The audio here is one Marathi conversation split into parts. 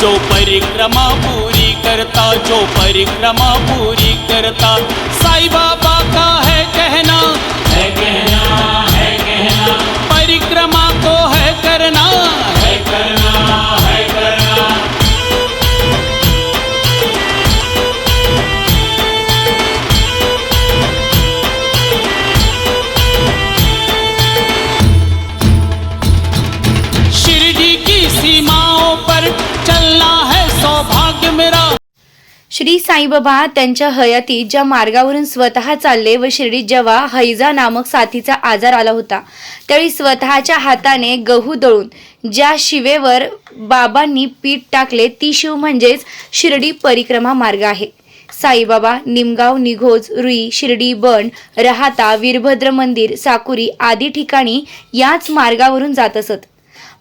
जो परिक्रमा पूरी करता जो परिक्रमा पूरी करता साई बाबा का है कहना श्री साईबाबा त्यांच्या हयातीत ज्या मार्गावरून स्वतः चालले व शिर्डीत जेव्हा हैजा नामक साथीचा आजार आला होता त्यावेळी स्वतःच्या हाताने गहू दळून ज्या शिवेवर बाबांनी पीठ टाकले ती शिव म्हणजेच शिर्डी परिक्रमा मार्ग आहे. साईबाबा निमगाव निघोज रुई शिर्डी बन रहाता वीरभद्र मंदिर साकुरी आदी ठिकाणी याच मार्गावरून जात असत.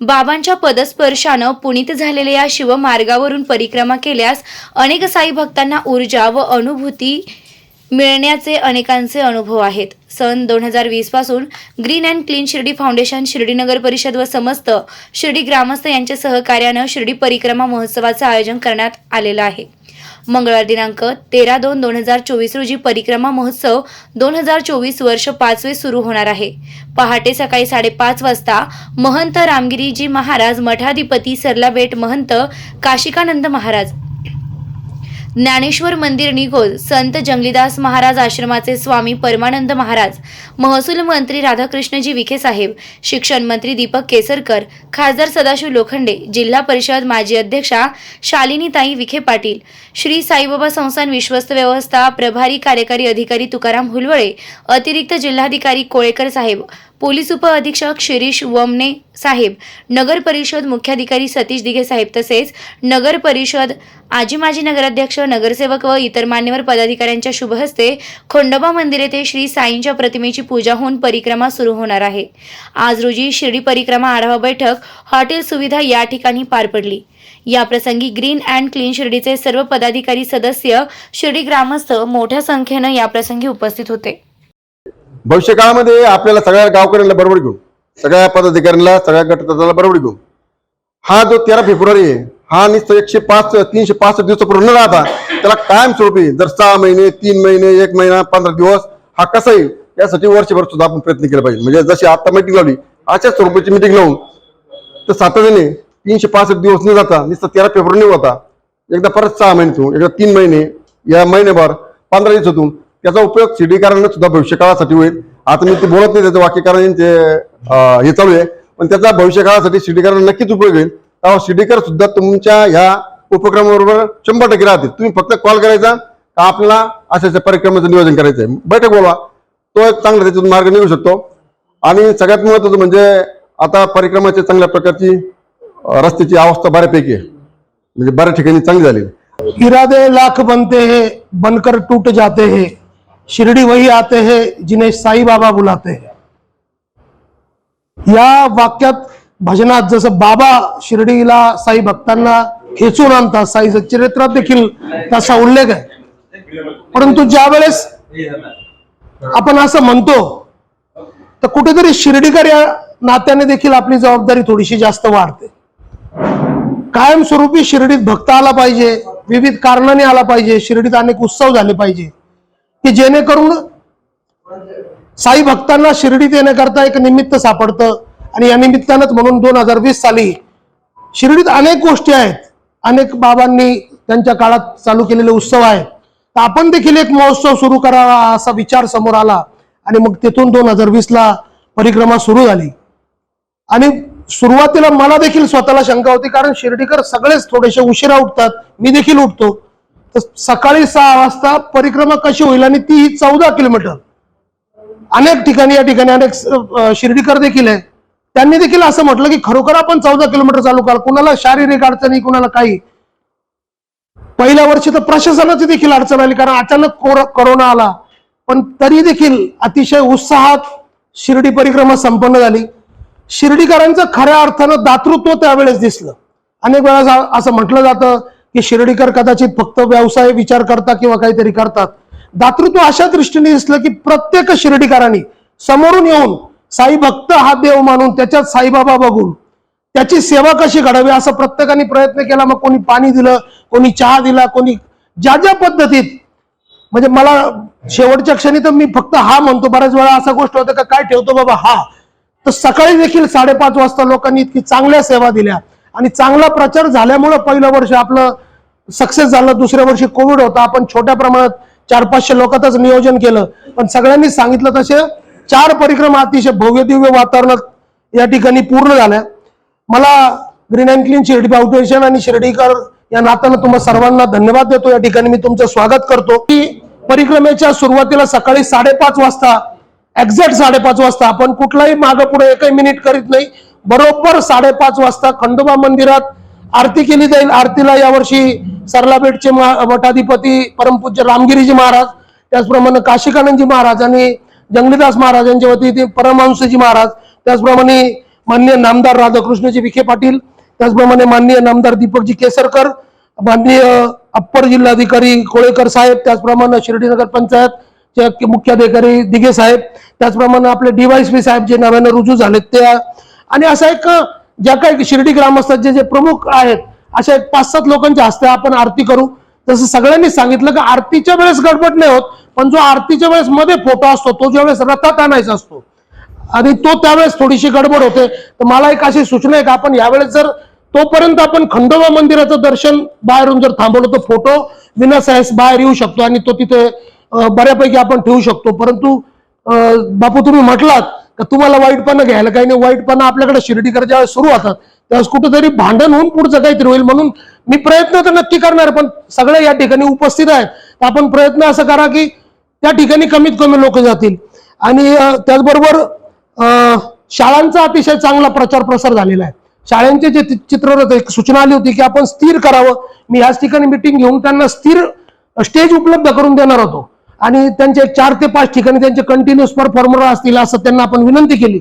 बाबांच्या पदस्पर्शानं पुणित झालेल्या या शिवमार्गावरून परिक्रमा केल्यास अनेक साई भक्तांना ऊर्जा व अनुभूती मिळण्याचे अनेकांचे अनुभव आहेत. सन दोन हजार वीसपासून green and clean Shirdi foundation Shirdi नगर परिषद व समस्त शिर्डी ग्रामस्थ यांच्या सहकार्यानं शिर्डी परिक्रमा महोत्सवाचं आयोजन करण्यात आलेलं आहे. मंगळवार दिनांक तेरा दोन दोन हजार चोवीस रोजी परिक्रमा महोत्सव दोन हजार चोवीस वर्ष पाचवे सुरू होणार आहे. पहाटे सकाळी साडेपाच वाजता महंत रामगिरीजी महाराज मठाधिपती सरलाबेट महंत काशिकानंद महाराज ज्ञानेश्वर मंदिर निघोज संत जंगलीदास महाराज आश्रमाचे स्वामी परमानंद महाराज महसूल मंत्री राधाकृष्णजी विखे साहेब शिक्षण मंत्री दीपक केसरकर खासदार सदाशिव लोखंडे जिल्हा परिषद माजी अध्यक्षा शालिनीताई विखे पाटील श्री साईबाबा संस्थान विश्वस्त व्यवस्था प्रभारी कार्यकारी अधिकारी तुकाराम हुलवळे अतिरिक्त जिल्हाधिकारी कोळेकर साहेब पोलीस उप अधीक्षक शिरीष वमने साहेब नगर परिषद मुख्याधिकारी सतीश दिघे साहेब तसेच नगर परिषद आजी माजी नगराध्यक्ष नगरसेवक व इतर मान्यवर पदाधिकाऱ्यांच्या शुभहस्ते खंडोबा मंदिर येथे श्री साईंच्या प्रतिमेची पूजा होऊन परिक्रमा सुरू होणार आहे. आज रोजी शिर्डी परिक्रमा आढावा बैठक हॉटेल सुविधा या ठिकाणी पार पडली. या प्रसंगी ग्रीन अँड क्लीन शिर्डीचे सर्व पदाधिकारी सदस्य शिर्डी ग्रामस्थ मोठ्या संख्येनं या प्रसंगी उपस्थित होते. भविष्य काळामध्ये आपल्याला सगळ्या गावकऱ्यांना बरोबर घेऊ. सगळ्या पदाधिकाऱ्यांना सगळ्या गटदाराला बरोबर घेऊ. हा जो तेरा फेब्रुवारी आहे हा नुसतं एकशे पाच तीनशे पाच दिवस पूर्ण राहता त्याला कायम स्वरूपी जर सहा महिने तीन महिने एक महिना पंधरा दिवस हा कसा येईल? यासाठी वर्षभर सुद्धा आपण प्रयत्न केला पाहिजे. म्हणजे जशी आता मीटिंग लावली अशाच स्वरूपाची मीटिंग लावून तर सातत्याने तीनशे पासष्ट दिवस न जाता नुसतं तेरा फेब्रुवारी न होता एकदा परत सहा महिन्यातून एकदा तीन महिने या महिनेभर पंधरा दिवसातून त्याचा उपयोग शिडीकरांना सुद्धा भविष्य काळासाठी होईल. आता मी ते बोलत नाही त्याचं वाक्यकारण ते हे चालू आहे. पण त्याचा भविष्य काळासाठी शिडीकरांना नक्कीच उपयोग होईल. तेव्हा शिडीकर सुद्धा तुमच्या ह्या उपक्रमाबरोबर शंभर टक्के राहतील. तुम्ही फक्त कॉल करायचा का आपल्याला अशा अशा परिक्रमाचं नियोजन करायचं आहे बैठक बोलवा. तो एक चांगला त्याच्यातून मार्ग निघू शकतो. आणि सगळ्यात महत्वाचं म्हणजे आता परिक्रमाची चांगल्या प्रकारची रस्त्याची अवस्था बऱ्यापैकी आहे. म्हणजे बऱ्याच ठिकाणी चांगली झाली. इरादे लाख बनते हे बनकर टूट जाते हे. शिरडी वही आते हैं जिन्हें साई बाबा बुलाते हैं। या वाक्यात भजनात जसं बाबा शिर्डीला साई भक्तांना खेचून आणतात साईचं चरित्रात देखील त्याचा उल्लेख आहे. परंतु ज्या वेळेस आपण असं म्हणतो तर कुठेतरी शिर्डीकर या नात्याने देखील आपली जबाबदारी थोडीशी जास्त वाढते. कायमस्वरूपी शिर्डीत भक्त आला पाहिजे विविध कारणाने आला पाहिजे शिर्डीत अनेक उत्सव झाले पाहिजे. की जेणेकरून साई भक्तांना शिर्डीत येण्याकरता एक निमित्त सापडतं. आणि या निमित्तानंच म्हणून दोन हजार वीस साली शिर्डीत अनेक गोष्टी आहेत. अनेक बाबांनी त्यांच्या काळात चालू केलेले उत्सव आहेत. तर आपण देखील एक महोत्सव सुरू करावा असा विचार समोर आला. आणि मग तिथून दोन हजार वीसला परिक्रमा सुरू झाली. आणि सुरुवातीला मला देखील स्वतःला शंका होती कारण शिर्डीकर सगळेच थोडेसे उशिरा उठतात. मी देखील उठतो. तर सकाळी सहा वाजता परिक्रमा कशी होईल आणि ती ही चौदा किलोमीटर. अनेक ठिकाणी या ठिकाणी अनेक शिर्डीकर देखील आहे. त्यांनी देखील असं म्हटलं की खरोखर आपण चौदा किलोमीटर चालू करा कुणाला शारीरिक अडचणी कुणाला काही. पहिल्या वर्षी तर प्रशासनाची देखील अडचण आली कारण अचानक कोर- कोरोना आला. पण तरी देखील अतिशय उत्साहात शिर्डी परिक्रमा संपन्न झाली. शिर्डीकरांचं खऱ्या अर्थानं दातृत्व त्यावेळेस दिसलं. अनेक वेळा असं म्हटलं जातं की शिर्डीकर कदाचित फक्त व्यवसाय विचार करतात किंवा काहीतरी करतात. दातृत्व अशा दृष्टीने दिसलं की प्रत्येक शिर्डीकरांनी समोरून येऊन साई भक्त हा देव मानून त्याच्यात साईबाबा बघून त्याची सेवा कशी घडावी असा प्रत्येकाने प्रयत्न केला. मग कोणी पाणी दिलं कोणी चहा दिला कोणी ज्या ज्या पद्धतीत म्हणजे मला शेवटच्या क्षणी तर मी फक्त हा म्हणतो बऱ्याच वेळा असा गोष्ट होतं का काय ठेवतो बाबा? हा. तर सकाळी देखील साडेपाच वाजता लोकांनी इतकी चांगल्या सेवा दिल्या. आणि चांगला प्रचार झाल्यामुळं पहिलं वर्ष आपलं सक्सेस झालं दुसऱ्या वर्षी कोविड होता आपण छोट्या प्रमाणात चार पाचशे लोकांतच नियोजन केलं. पण सगळ्यांनी सांगितलं तसे चार परिक्रमा अतिशय भव्य दिव्य वातावरणात या ठिकाणी पूर्ण झाल्या. मला green and clean Shirdi foundation आणि शिर्डीकर या नात्यानं तुम्हा सर्वांना धन्यवाद देतो. या ठिकाणी मी तुमचं स्वागत करतो. की परिक्रमेच्या सुरुवातीला सकाळी साडेपाच वाजता एक्झॅक्ट साडेपाच वाजता आपण कुठलाही मागं पुढे एकही मिनिट करीत नाही बरोबर साडेपाच वाजता खंडोबा मंदिरात आरती केली जाईल. आरतीला यावर्षी सरलापेठचे मठाधिपती परमपूज्य रामगिरीजी महाराज त्याचप्रमाणे काशिकानंदजी महाराज आणि जंगलीदास महाराज यांच्या वतीने परमहंसजी महाराज त्याचप्रमाणे माननीय नामदार राधाकृष्णजी विखे पाटील त्याचप्रमाणे माननीय नामदार दीपकजी केसरकर माननीय अप्पर जिल्हाधिकारी कोळेकर साहेब त्याचप्रमाणे शिर्डीनगर पंचायत चे मुख्याधिकारी दिघे साहेब त्याचप्रमाणे आपले डीवायसपी साहेब जे नव्यानं रुजू झालेत ते आणि असा एक ज्या काही शिर्डी ग्रामस्थांचे जे जे प्रमुख आहेत अशा एक पाच सात लोकांच्या हस्ते आपण आरती करू. जसं सगळ्यांनी सांगितलं की आरतीच्या वेळेस गडबड नाही होत पण जो आरतीच्या वेळेस मध्ये फोटो असतो तो ज्या वेळेस रथात आणायचा असतो. आणि तो त्यावेळेस थोडीशी गडबड होते. तर मला एक अशी सूचना आहे का आपण यावेळेस जर तोपर्यंत आपण खंडोबा मंदिराचं दर्शन बाहेरून जर थांबवलं तर फोटो विनासाहेस बाहेर येऊ शकतो. आणि तो तिथे बऱ्यापैकी आपण ठेवू शकतो. परंतु बापू तुम्ही म्हटलात का तुम्हाला वाईटपणा घ्यायला काही नाही. वाईटपणा आपल्याकडे शिर्डीकर ज्यावेळेस सुरू होतात. त्यावेळेस कुठेतरी भांडण होऊन पुढचं काहीतरी होईल म्हणून मी प्रयत्न तर नक्की करणार पण सगळे या ठिकाणी उपस्थित आहेत. तर आपण प्रयत्न असं करा की त्या ठिकाणी कमीत कमी लोक जातील. आणि त्याचबरोबर शाळांचा अतिशय चांगला प्रचार प्रसार झालेला आहे. शाळांचे जे चित्र चित्ररथ एक सूचना आली होती की आपण स्थिर करावं. मी याच ठिकाणी मिटिंग घेऊन त्यांना स्थिर स्टेज उपलब्ध करून देणार होतो. आणि त्यांचे चार ते पाच ठिकाणी त्यांचे कंटिन्युअस परफॉर्मर असतील असं त्यांना आपण विनंती केली.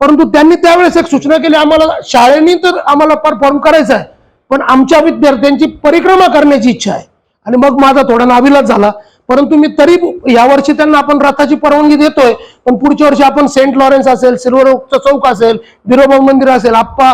परंतु त्यांनी त्यावेळेस एक सूचना केली आम्हाला शाळेनी तर आम्हाला परफॉर्म करायचं आहे पण आमच्या विद्यार्थ्यांची परिक्रमा करण्याची इच्छा आहे. आणि मग माझा थोडा नाविलाज झाला. परंतु मी तरी यावर्षी त्यांना आपण रथाची परवानगी देतोय पण पुढच्या वर्षी आपण सेंट लॉरेन्स असेल सिल्वर चौक असेल बिरोबा मंदिर असेल आप्पा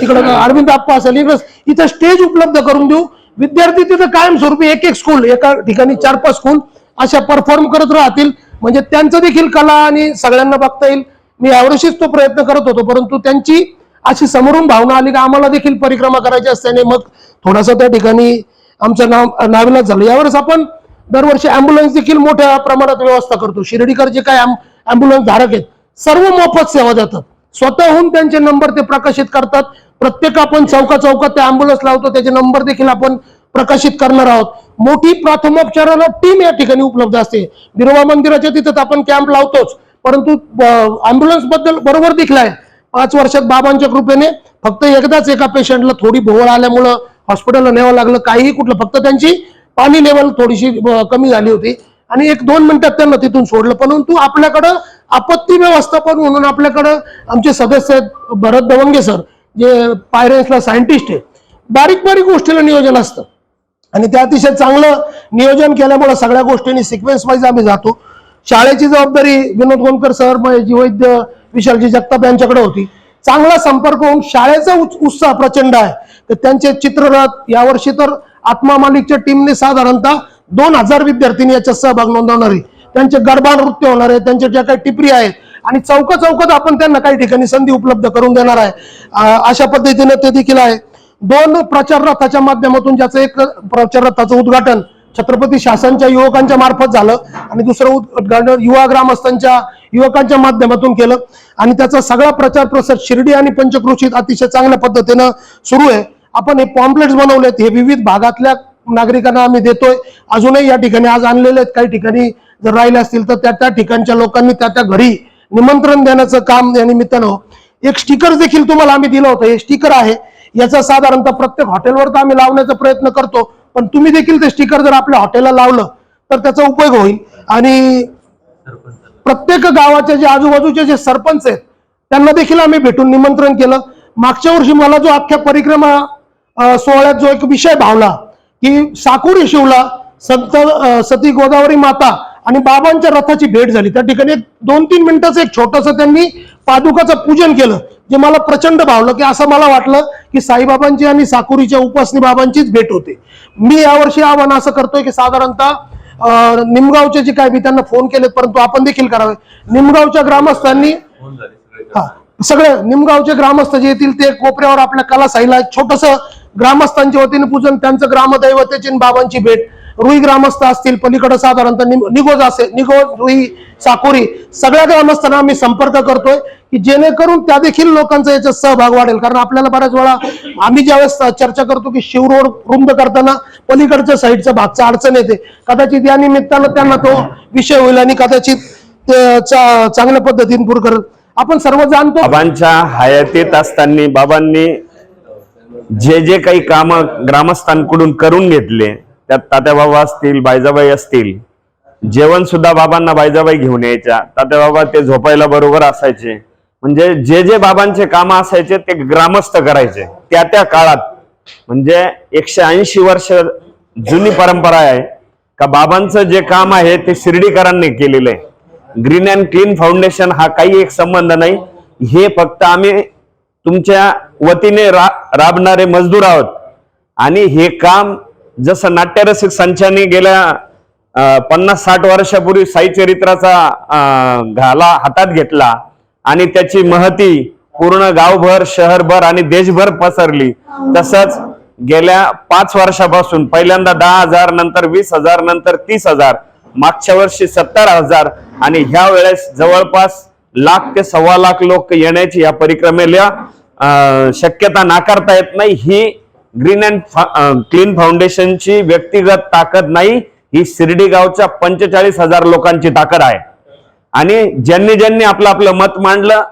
तिकडं अरविंद आप्पा असेल इकडं इथं स्टेज उपलब्ध करून देऊ. विद्यार्थी तिथं कायमस्वरूपी एक एक स्कूल एका ठिकाणी चार पाच स्कूल अशा परफॉर्म करत राहतील. म्हणजे त्यांचं देखील कला आणि सगळ्यांना बघता येईल. मी यावर्षीच तो प्रयत्न करत होतो परंतु त्यांची अशी समोरून भावना आली की आम्हाला देखील परिक्रमा करायची असल्याने मग थोडासा त्या ठिकाणी आमचं नाव नाविलाज झालं. यावेळेस आपण दरवर्षी अँब्युलन्स देखील मोठ्या प्रमाणात व्यवस्था करतो. शिर्डीकर जे काय अँब्युलन्स धारक आहेत सर्व मोफत सेवा देतात. स्वतःहून त्यांचे नंबर ते प्रकाशित करतात. प्रत्येक आपण चौका चौकात ते अँब्युलन्स लावतो त्याचे नंबर देखील आपण प्रकाशित करणार आहोत. मोठी प्राथमोपचाराला टीम या ठिकाणी उपलब्ध असते. बिरोबा मंदिराच्या तिथं आपण कॅम्प लावतोच. परंतु अँब्युलन्सबद्दल बरोबर देखील आहे पाच वर्षात बाबांच्या कृपेने फक्त एकदाच एका पेशंटला थोडी भोवळ आल्यामुळं हॉस्पिटलला न्यावं लागलं. काहीही कुठलं फक्त त्यांची पाणी लेवल थोडीशी कमी झाली होती. आणि एक दोन मिनिटात त्यांना तिथून सोडलं. परंतु आपल्याकडं आपत्ती व्यवस्थापन म्हणून आपल्याकडं आमचे सदस्य आहेत भरत दवंगे सर जे पायरेन्सला सायंटिस्ट आहे. बारीक बारीक गोष्टीला नियोजन असतं. आणि ते अतिशय चांगलं नियोजन केल्यामुळे सगळ्या गोष्टींनी सिक्वेन्स वाईज आम्ही जातो. शाळेची जबाबदारी विनोद गोमकर सर जी वैद्य विशालजी जगताप यांच्याकडे होती. चांगला संपर्क होऊन शाळेचा उत्साह प्रचंड आहे. तर त्यांचे चित्ररथ यावर्षी तर आत्मा मालिकच्या टीमने साधारणतः दोन हजार विद्यार्थ्यांनी याच्यात सहभाग नोंदवणार आहे. त्यांचे गरबा नृत्य होणार आहे त्यांच्या ज्या काही टिपरी आहेत आणि चौक चौकात आपण त्यांना काही ठिकाणी संधी उपलब्ध करून देणार आहे. अशा पद्धतीने ते देखील आहे. दोन प्रचार रथाच्या माध्यमातून ज्याचं एक प्रचार रथाचं उद्घाटन छत्रपती शासनच्या युवकांच्या मार्फत झालं आणि दुसरं उद्घाटन युवा ग्रामस्थांच्या युवकांच्या माध्यमातून केलं आणि त्याचा सगळा प्रचार प्रसार शिर्डी आणि पंचक्रोशीत अतिशय चांगल्या पद्धतीनं सुरू आहे. आपण हे पॉम्पलेट्स बनवलेत हे विविध भागातल्या नागरिकांना आम्ही देतोय. अजूनही या ठिकाणी आज आणलेले आहेत काही ठिकाणी जर राहिले असतील तर त्या त्या ठिकाणच्या लोकांनी त्या त्या घरी निमंत्रण देण्याचं काम या निमित्तानं एक स्टिकर देखील तुम्हाला आम्ही दिलं होतं. हे स्टिकर आहे. याचा साधारणतः प्रत्येक हॉटेलवर तर आम्ही लावण्याचा प्रयत्न करतो. पण तुम्ही देखील ते स्टिकर जर आपल्या हॉटेलला लावलं तर त्याचा उपयोग होईल. आणि प्रत्येक गावाच्या जे आजूबाजूचे जे सरपंच आहेत त्यांना देखील आम्ही भेटून निमंत्रण केलं. मागच्या वर्षी मला जो अख्ख्या परिक्रमा सोहळ्यात जो एक विषय भावला की साकुरी शिवला संत सती गोदावरी माता आणि बाबांच्या रथाची भेट झाली. त्या ठिकाणी दोन तीन मिनिटाचं एक छोटस त्यांनी पादुकाचं पूजन केलं जे मला प्रचंड भावलं की असं मला वाटलं की साईबाबांची आणि साकुरीच्या उपासनी बाबांचीच भेट होते. मी यावर्षी आव्हान असं करतोय की साधारणतः निमगावचे जे काय मी त्यांना फोन केलेत परंतु आपण देखील करावे. निमगावच्या ग्रामस्थांनी हा सगळे निमगावचे ग्रामस्थ जे येतील ते कोपऱ्यावर आपल्या कला साईला छोटस ग्रामस्थांच्या वतीने पूजन त्यांचं ग्रामदैवतेची बाबांची भेट. रुई ग्रामस्थ असतील पलीकडे साधारणतः निगोज असेल निगोज रुई साकोरी सगळ्या ग्रामस्थांना आम्ही संपर्क करतोय की जेणेकरून त्या देखील लोकांचा याच्यात सहभाग वाढेल. कारण आपल्याला बऱ्याच वेळा आम्ही ज्यावेळेस चर्चा करतो की शिवरोड रुंद करताना पलीकडच्या साईडच्या भागचा अडचण येते. कदाचित या निमित्तानं त्यांना तो विषय होईल आणि कदाचित चांगल्या पद्धतीने पूर करेल. आपण सर्व जाणतो बाबांच्या हयातीत असताना बाबांनी जे जे काही काम ग्रामस्थांकडून करून घेतले त्यात तात्याबाबा असतील बायजाबाई असतील जेवण सुद्धा बाबांना बायजाबाई घेऊन यायच्या. तात्याबाबा ते झोपायला बरोबर असायचे. म्हणजे जे जे बाबांचे काम असायचे ते ग्रामस्थ करायचे. त्या त्या काळात म्हणजे एकशे ऐंशी वर्ष जुनी परंपरा आहे का बाबांचं जे काम आहे ते शिर्डीकरांनी केलेलं आहे. ग्रीन अँड क्लीन फाउंडेशन हा काही एक संबंध नाही. हे फक्त आम्ही तुमच्या वतीने रा राबणारे मजदूर आहोत. आणि हे काम जसं नाट्यरसिक संचाने गेल्या पन्नास साठ वर्षापूर्वी साई चरित्राचा घाला हातात घेतला आणि त्याची महती पूर्ण गावभर शहरभर आणि देशभर पसरली. तसंच गेल्या पाच वर्षापासून पहिल्यांदा दहा हजार नंतर वीस हजार नंतर तीस हजार मागच्या वर्षी सत्तर हजार आणि ह्या वेळेस जवळपास लाख ते सव्वा लाख लोक येण्याची या परिक्रमेला शक्यता नाकारता येत नाही. ही ग्रीन अँड क्लीन फाउंडेशनची व्यक्तिगत ताकद नाही ही शिर्डी गावच्या पंचेचाळीस हजार लोकांची ताकद आहे. आणि ज्यांनी ज्यांनी आपलं आपलं मत मांडलं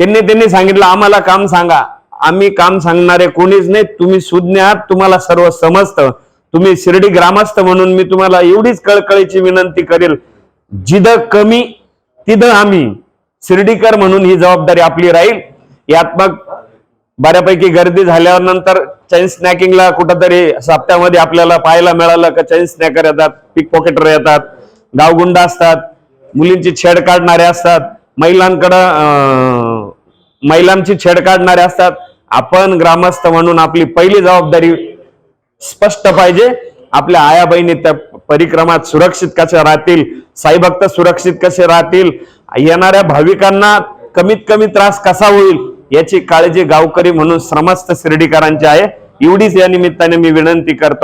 त्यांनी त्यांनी सांगितलं आम्हाला काम सांगा. आम्ही काम सांगणारे कोणीच नाही. तुम्ही सुज्ञ आहात. तुम्हाला सर्व समजतं. तुम्ही शिर्डी ग्रामस्थ म्हणून मी तुम्हाला एवढीच कळकळीची विनंती करेल. जिथं कमी तिथं आम्ही. शिर्डीकर म्हणून ही जबाबदारी आपली राहील. यात मग बऱ्यापैकी गर्दी झाल्यावर नंतर चैन स्नॅकिंगला कुठंतरी सप्त्यामध्ये आपल्याला पाहायला मिळालं का चैन स्नॅकर येतात पिक पॉकेटर येतात गावगुंड असतात मुलींची छेड काढणारे असतात महिलांकडं महिलांची छेड काढणारे असतात. आपण ग्रामस्थ म्हणून आपली पहिली जबाबदारी स्पष्ट पाहिजे. आपल्या आया बहिणी त्या परिक्रमात सुरक्षित कसे राहतील? साईभक्त सुरक्षित कसे राहतील? येणाऱ्या भाविकांना कमीत कमी त्रास कसा होईल? याची काळजी गावकरी म्हणून श्रमस्थ शिर्डीकरांची आहे. एवढीच या निमित्ताने मी विनंती करतो.